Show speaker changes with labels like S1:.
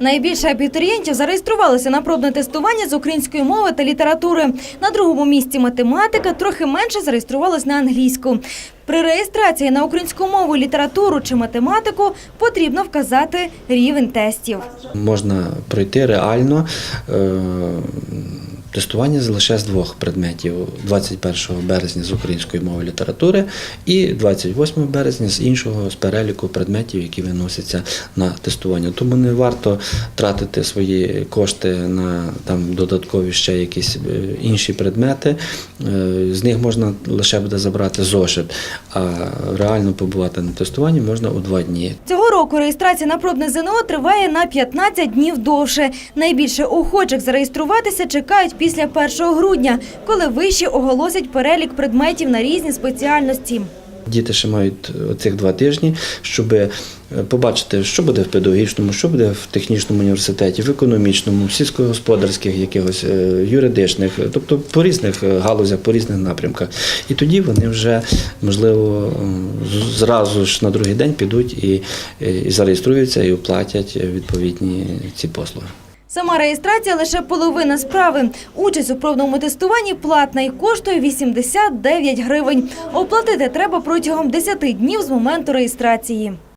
S1: Найбільше абітурієнтів зареєструвалися на пробне тестування з української мови та літератури. На другому місці математика, трохи менше зареєструвалось на англійську. При реєстрації на українську мову, літературу чи математику потрібно вказати рівень тестів.
S2: Можна пройти реально е, тестування лише з двох предметів: 21 березня з української мови і літератури і 28 березня з іншого з переліку предметів, які виносяться на тестування. Тому не варто тратити свої кошти на там додаткові ще якісь е, інші предмети. Е, З них можна лише буде забрати зошит, а реально побувати на тестуванні можна у два дні.
S1: Року реєстрація на пробне ЗНО триває на 15 днів довше. Найбільше охочих зареєструватися чекають після 1 грудня, коли виші оголосять перелік предметів на різні спеціальності.
S2: Діти ще мають оцих два тижні, щоб побачити, що буде в педагогічному, що буде в технічному університеті, в економічному, в сільськогосподарських, якихось е, юридичних, тобто по різних е, галузях, по різних напрямках. І тоді вони вже можливо зразу ж на другий день підуть і, і зареєструються і оплатять відповідні ці послуги.
S1: Сама реєстрація лише половина справи. Участь у пробному тестуванні платна і коштує 89 гривень. Оплатити треба протягом 10 днів з моменту реєстрації.